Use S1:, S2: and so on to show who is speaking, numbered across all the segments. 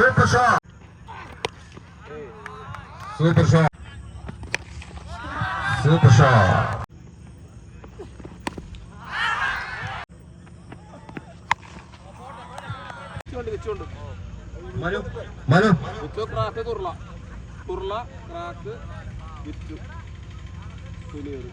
S1: Super shot. Super shot. Super shot. Manu Manu.
S2: With crack തുറല തുറല crack with തുലിയേറി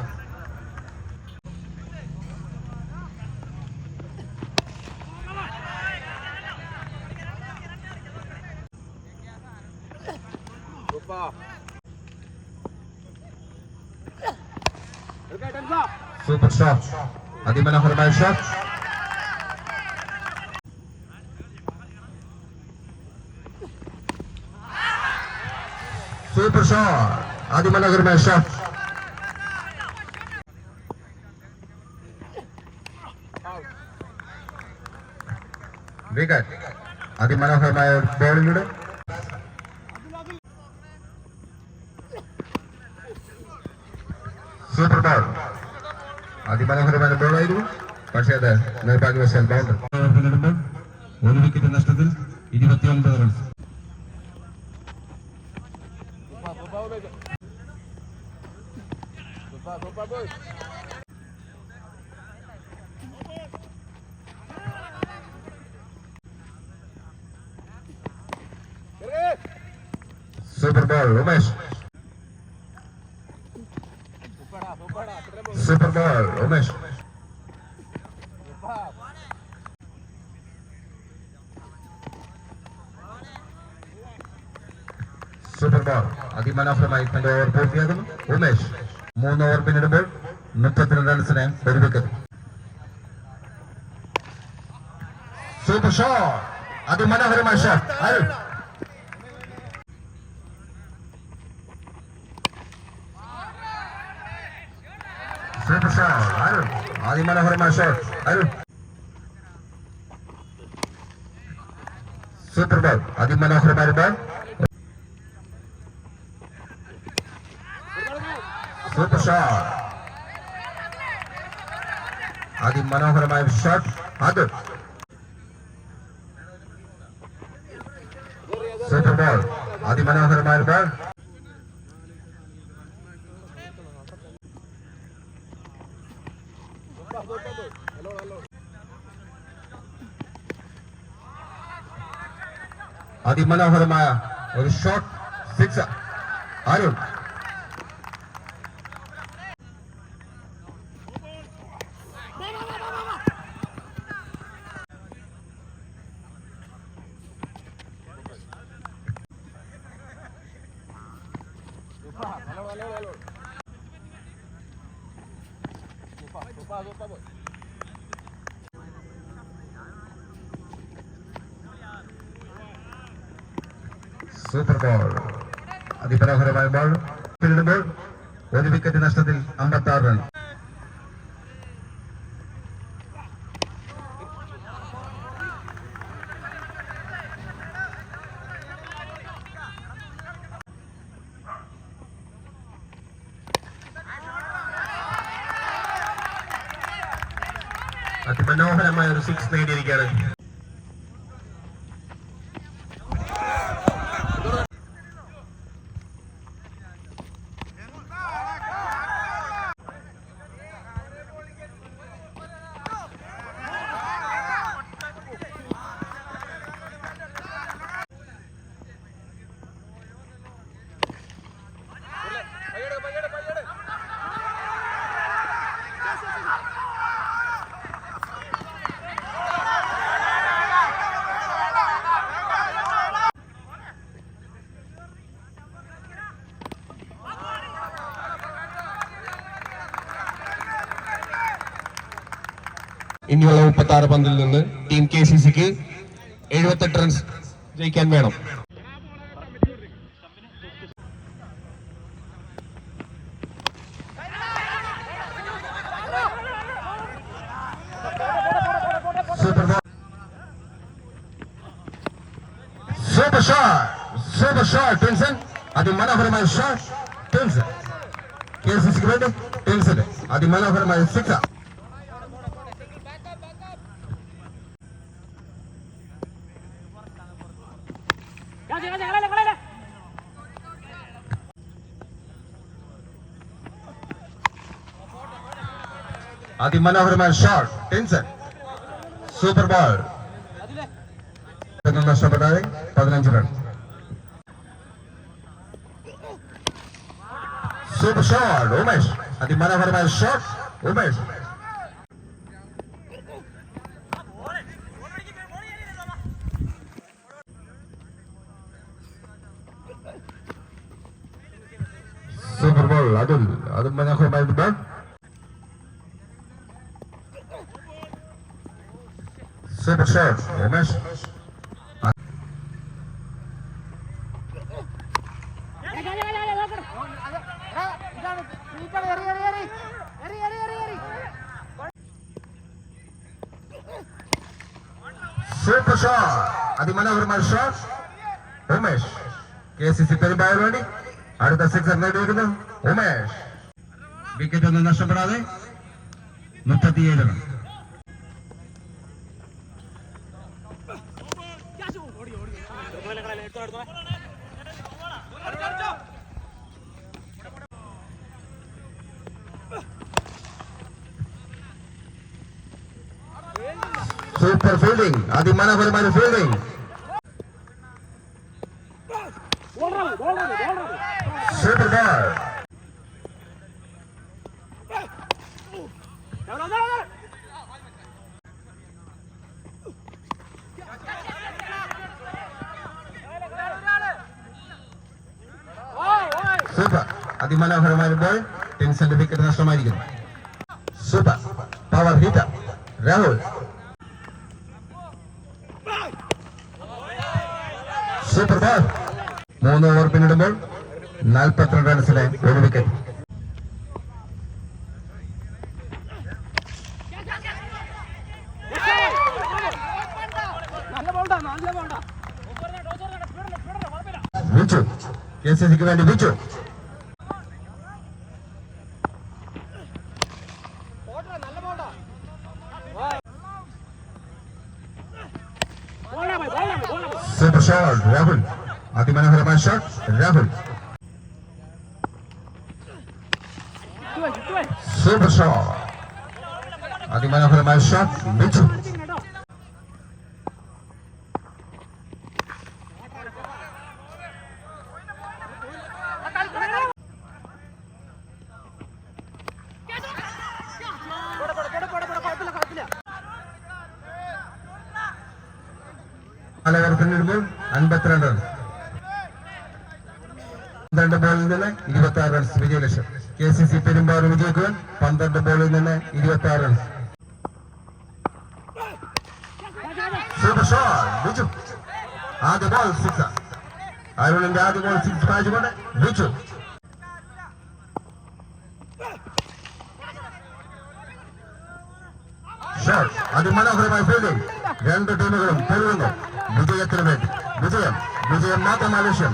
S1: super shot അതിമനോഹരമായ shot super shot അതിമനോഹരമായ shot wicket അതിമനോഹരമായ ബോളിലൂടെ പക്ഷേ അത് നിർഭാഗ്യവശാൽ ബൗണ്ടർ നേടുമ്പോൾ ഒരു വിക്കറ്റ് നഷ്ടത്തിൽ ഇരുപത്തിയൊൻപത് റൺസ്
S2: ഉപ്പാ ഉപ്പാ ഉപ്പാ ഉപ്പാ ഉപ്പാ ബോയ്
S1: സൂപ്പർ ബോൾ ഉമേഷ്
S2: ഉപ്പാടാ ഉപ്പാടാ അത്രയും ബോയ്
S1: സൂപ്പർ ബോൾ ഉമേഷ്
S2: ഉപ്പാ
S1: സൂപ്പർ ബോൾ അതിമനോഹരമായി തന്റെ ഓവർ പൂർത്തിയാകുന്നു ഉമേഷ് മൂന്ന് ഓവർ പിന്നിടുമ്പോൾ മുപ്പത്തിരണ്ട് റൺസിന് ഒരു സൂപ്പർ ഷോട്ട് അതിമനോഹരമായ shot Arun. Super shot Arun. അതിമനോഹരമായ shot Arun. Barat, Adi Manas Barat. Super shot. Adi Manohar by shot. Adit. Center ball.
S2: Adi Manohar by ball. Hello, hello.
S1: അതിമനോഹരമായ ഒരു ഷോട്ട് സിക്സ് അരുൺ
S2: ഉപ്പാ hello hello hello
S1: Super ball അതിമനോഹരമായ ball പിന്നിടുമ്പോൾ ഒരു wicket നഷ്ടത്തിൽ അമ്പത്തി ആറ് റൺ അതിമനോഹരമായ ഒരു സിക്സ് നേടിയിരിക്കുകയാണ്. ഇനിയുള്ള മുപ്പത്തി പന്തിൽ നിന്ന് ടീം കെ സി സിക്ക് എഴുപത്തെട്ട് റൺസ് ജയിക്കാൻ വേണം. Super shot super shot tension അതിമനോഹരമായ ഷോട്ട് ടെൻഷൻ കെ സി സിക്ക് അതിമനോഹരമായ six അതിമനോഹരമായ ഷോട്ട് ടെൻഷൻ സൂപ്പർ ബോൾ നഷ്ടപ്പെടാതെ പതിനഞ്ച് റൺ സൂപ്പർ ഷോട്ട് ഉമേഷ് അതിമനോഹരമായ shot Umesh super ball Atul അത് മനോഹരമായ ball super shot Umesh super shot അതിമനോഹരമായ shot Umesh K C C Perumbavoor വേണ്ടി അടുത്ത സിക്സർ നേടിയിരിക്കുന്നു ഉമേഷ് വിക്കറ്റ് ഒന്നും നഷ്ടപ്പെടാതെ മുപ്പത്തിയേഴ് റൺ സൂപ്പർ ഫീൽഡിംഗ് അതിമനോഹരമായ fielding super ball Ball ടെൻസന്റെ wicket നഷ്ടമായിരിക്കുന്നു super. Power hitter Rahul. Super ball മൂന്ന് ഓവർ പിന്നിടുമ്പോൾ നാൽപ്പത്തിരണ്ട് റൺസിന് ഒരു വിക്കറ്റ് വിച്ചു. കെ സി സിക്ക് വേണ്ടി വിച്ചു സൂപ്പർ ഷോട്ട് രാഹുൽ അതിമനോഹരമായ ഷോട്ട് രാഹുൽ സൂപ്പർ ഷോട്ട് അതിമനോഹരമായ ഷോട്ട് മിച്ചു നാല് പിന്നിടുമ്പോൾ അൻപത്തിരണ്ട്. റൺസ് പന്ത്രണ്ട് ബോളിൽ നിന്ന് ഇരുപത്തി ആറ് റൺസ് വിജയലക്ഷ്യം. കെ സി സി പെരുമ്പാറ വിജയിക്കുവാൻ പന്ത്രണ്ട് ബോളിൽ നിന്ന് ഇരുപത്തി ആറ് റൺസ് സൂപ്പർ ഷോട്ട് ബിജു ആദ്യ ബോൾ സിക്സ് അരുണിന്റെ ആദ്യ ബോൾ സിക്സ് പായിച്ചുകൊണ്ട് ബിജു ഷോട്ട് അതിമനോഹരമായ ഫീൽഡിംഗ് രണ്ട് ടീമുകളും പൊരുതുന്നു വിജയത്തിന് വേണ്ടി. വിജയം. വിജയം മാത്രം ലക്ഷ്യം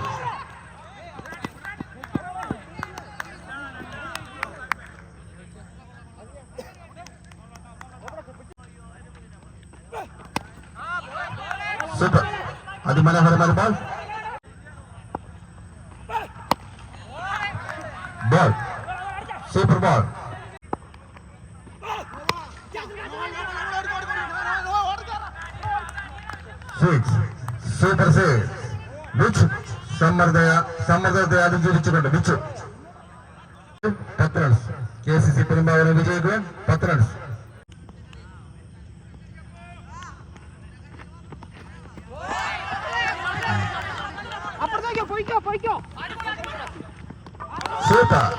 S1: సూపర్ అది మనోహర్ మనోహరమైన ball ball super ball six super six which
S3: సమ్మర్దయ సమ్మర్దయ అది
S1: చూపించకండి which పత్రన్స్ KCC పెరుమావరం Vijay పత్రన్స్ super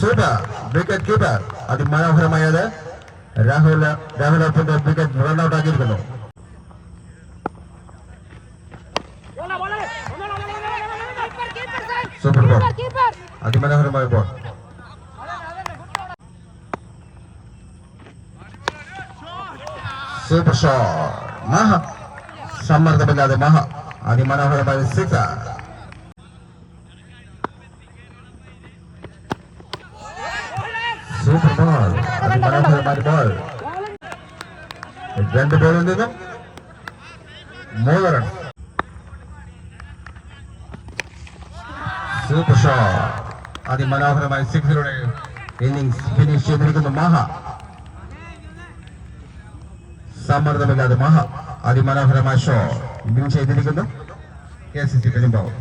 S1: super wicket keeper
S3: அது மனோகரமாயாத ராகுல ராகுல போன்ற விக்கெட் ரன் அவுட் ஆகியிருக்கணும் சூப்பர்
S1: பால் அது
S3: மனோகரமாக பால்
S1: சூப்பர் ஷாட் மகா சம்மர்தமில்லாத மகா அது மனோகரமாக சிக்ஸர் സിക്സ് സൂപ്പർ ബോൾ അതിമനോഹരമായ ബോൾ രണ്ട് ബോളിൽ നിന്നും മൂന്ന് റൺ സൂപ്പർ ഷോട്ട് അതിമനോഹരമായ സിക്സിലൂടെ ഇന്നിംഗ്സ് ഫിനിഷ് ചെയ്തിരിക്കുന്നു മഹ സമ്മർദ്ദമില്ലാതെ മഹ അതിമനോഹരമായ ഷോ വിൻ ചെയ്തിരിക്കുന്നു കെ സി സി പെരുമ്പാവൂർ